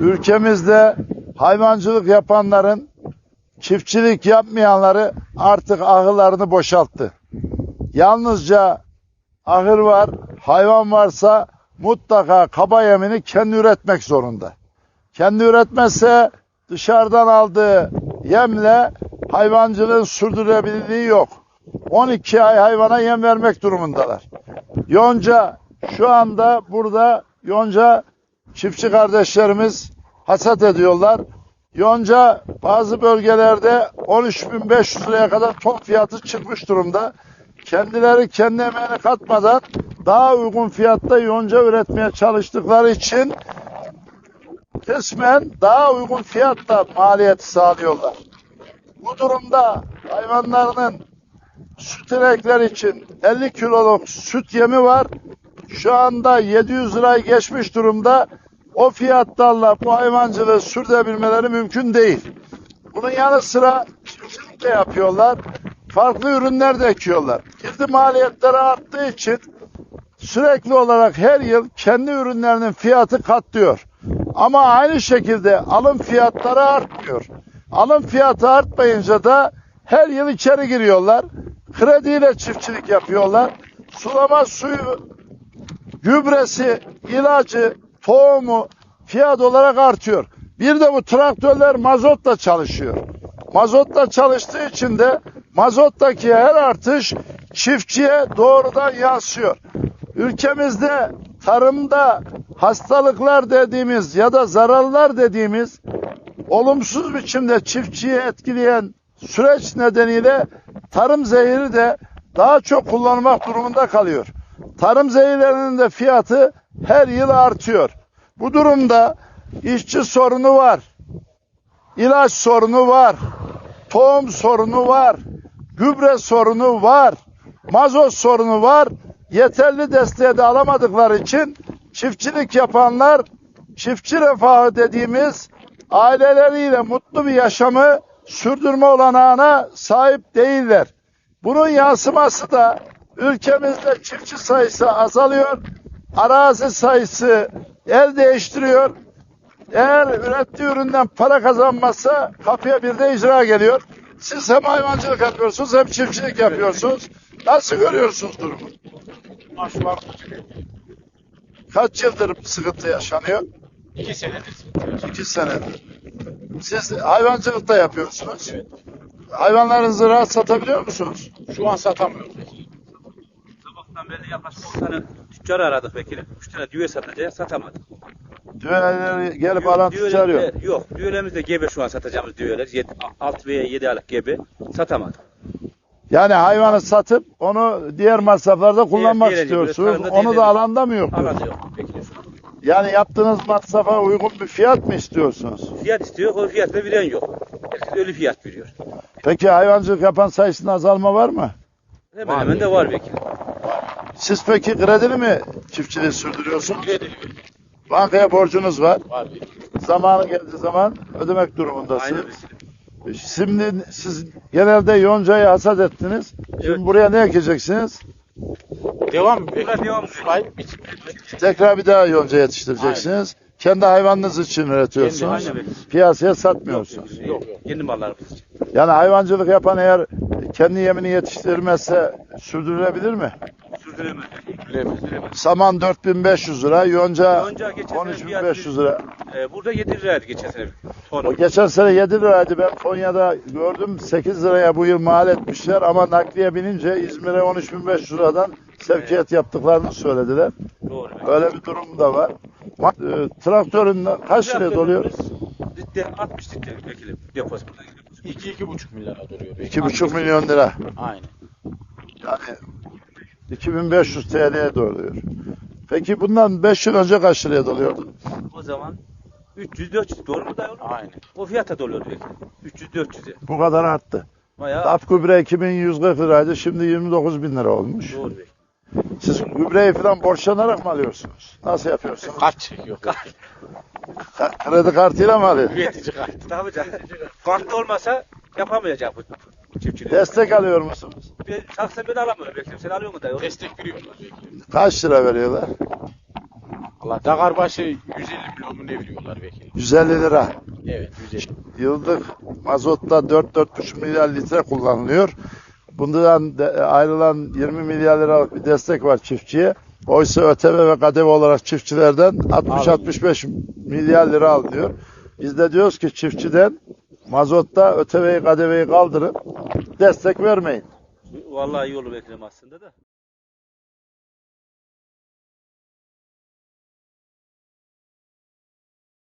Ülkemizde hayvancılık yapanların, çiftçilik yapmayanları artık ahırlarını boşalttı. Yalnızca ahır var, hayvan varsa mutlaka kaba yemini kendi üretmek zorunda. Kendi üretmezse dışarıdan aldığı yemle hayvancılığın sürdürülebilirliği yok. 12 ay hayvana yem vermek durumundalar. Yonca şu anda burada yonca çiftçi kardeşlerimiz hasat ediyorlar. Yonca bazı bölgelerde 13.500 liraya kadar ton fiyatı çıkmış durumda. Kendileri kendi emeğini katmadan daha uygun fiyatta yonca üretmeye çalıştıkları için kısmen daha uygun fiyatta maliyeti sağlıyorlar. Bu durumda hayvanlarının süt inekler için 50 kiloluk süt yemi var. Şu anda 700 lirayı geçmiş durumda. O fiyatlarla bu hayvancılığı sürdürebilmeleri mümkün değil. Bunun yanı sıra çiftçilik de yapıyorlar. Farklı ürünler de ekiyorlar. Girdi maliyetleri arttığı için sürekli olarak her yıl kendi ürünlerinin fiyatı katlıyor. Ama aynı şekilde alım fiyatları artmıyor. Alım fiyatı artmayınca da her yıl içeri giriyorlar. Krediyle çiftçilik yapıyorlar. Sulama suyu, gübresi, ilacı, tohumu fiyat olarak artıyor. Bir de bu traktörler mazotla çalışıyor. Mazotla çalıştığı için de mazottaki her artış çiftçiye doğrudan yansıyor. Ülkemizde tarımda hastalıklar dediğimiz ya da zararlar dediğimiz olumsuz biçimde çiftçiyi etkileyen süreç nedeniyle tarım zehri de daha çok kullanmak durumunda kalıyor. Tarım zehirlerinin de fiyatı her yıl artıyor. Bu durumda işçi sorunu var. ilaç sorunu var. Tohum sorunu var. Gübre sorunu var. Mazot sorunu var. Yeterli desteği de alamadıkları için çiftçilik yapanlar çiftçi refahı dediğimiz aileleriyle mutlu bir yaşamı sürdürme olanağına sahip değiller. Bunun yansıması da ülkemizde çiftçi sayısı azalıyor, arazi sayısı el değiştiriyor. Eğer ürettiği üründen para kazanmazsa kapıya bir de icra geliyor. Siz hem hayvancılık yapıyorsunuz hem çiftçilik yapıyorsunuz. Nasıl görüyorsunuz durumu? Var. Kaç yıldır sıkıntı yaşanıyor? İki senedir. İki senedir. Siz hayvancılık da yapıyorsunuz. Hayvanlarınızı rahat satabiliyor musunuz? Şu an satamıyoruz. Yaklaşık 10 tane tüccar aradık vekilim. 3 tane düve satacağız satamadık. Düğünleri gelip alan Düğeler- tutarıyor. Yok düğelerimiz de gebe şu an satacağımız düğeler. 6 veya 7 aylık gebe satamadık. Yani hayvanı satıp onu diğer masraflarda kullanmak diğer- diğer- istiyorsunuz. tarımda Onu da alanda mı yok? Alan yok vekilim. Yani yaptığınız masrafa uygun bir fiyat mı istiyorsunuz? Fiyat istiyor o fiyatla bilen yok. Herkes ölü fiyat veriyor. Peki hayvancılık yapan sayısında azalma var mı? Hemen hemen de var vekilim. Siz peki kredili mi çiftçiliği sürdürüyorsunuz? Kredi Bankaya borcunuz var. var. Zamanı geldiği zaman ödemek durumundasınız. Aynen. Şimdi siz genelde yoncayı hasat ettiniz. Şimdi Evet. buraya ne ekeceksiniz? Devam. Burada devam. Tekrar bir daha yonca yetiştireceksiniz. Kendi hayvanınız için üretiyorsunuz. Kendi, aynen öyle. Piyasaya satmıyorsunuz. Yok yok. Kendi mallarımız için. Yani hayvancılık yapan eğer kendi yemini yetiştirmezse sürdürülebilir mi? Sürdüremez. Bilemez. Saman 4500 lira, yonca Yonca geçen sene 13500 lira. Ee, burada 7 liraydı geçen sene. O Tonu. geçen sene 7 liraydı. Ben Konya'da gördüm 8 liraya bu yıl mal etmişler ama nakliye binince İzmir'e 13500 liradan sevkiyat yaptıklarını söylediler. Doğru. Öyle bir durum da var. Ma- e, traktörün kaç liraya doluyor? Litre 60 litre vekilim. Deposu iki buçuk milyara duruyor. 2,5 milyon lira. Aynen. Yani 2500 TL'ye doluyor. Peki bundan 5 yıl önce kaç liraya doluyordu? O zaman 300-400 doğru mu da oğlum? Aynen. O fiyata doluyordu belki. 300-400'e. Bu kadar arttı. Bayağı DAP gübre 2140 liraydı. Şimdi 29 bin lira olmuş. doğru belki. Siz gübreyi falan borçlanarak mı alıyorsunuz? Nasıl yapıyorsunuz? Kart çekiyor. Ka- Kredi kartıyla mı alıyorsunuz? Üretici kart. Tabii canım. Kartlı olmasa yapamayacak bu çiftçilik. Destek alıyor musunuz? Ben şahsen ben alamıyorum belki. Sen alıyor musun da? Destek veriyorlar. Kaç lira veriyorlar? Valla dakar başı 150 milyon mu ne veriyorlar vekilim? 150 lira. Evet 150. Yıllık mazotta 4-4,5 milyar litre kullanılıyor. Bundan de- ayrılan 20 milyar liralık bir destek var çiftçiye. Oysa ÖTV ve KDV olarak çiftçilerden 60-65 milyar lira alıyor. Biz de diyoruz ki çiftçiden mazotta ÖTV'yi KDV'yi kaldırın. Destek vermeyin. Vallahi iyi olur vekilim aslında da.